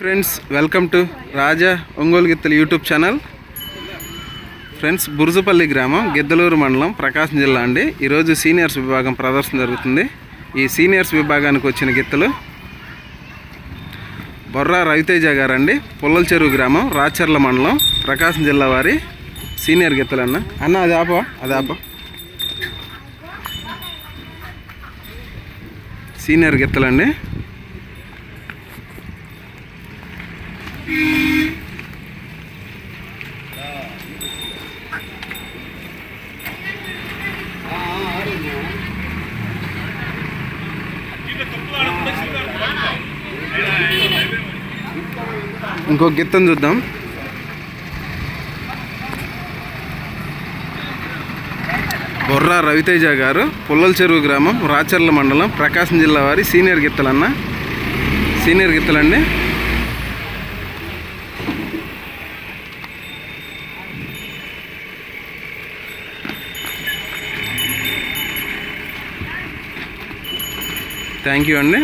Friends welcome to Raja Ongole గిత్తలు YouTube channel. Friends Burujupalli గ్రామం గిద్దలూరు మండలం ప్రకాశం జిల్లా అండి. ఈరోజు సీనియర్స్ విభాగం ప్రదర్శన జరుగుతుంది. ఈ సీనియర్స్ విభాగానికి వచ్చిన గిత్తలు బొర్రా రవితేజ గారండి. పుల్లల చెరువు గ్రామం రాచర్ల మండలం ప్రకాశం జిల్లా వారి సీనియర్ గిత్తలు అన్న అన్న అది ఆపా అది ఆపా. సీనియర్ గిత్తలండి. ఇంకో గిత్తం చూద్దాం. బొర్రా రవితేజ గారు పుల్లల చెరువు గ్రామం రాచర్ల మండలం ప్రకాశం జిల్లా వారి సీనియర్ గిత్తలన్న సీనియర్ గిత్తలండి థ్యాంక్ యూ అండి.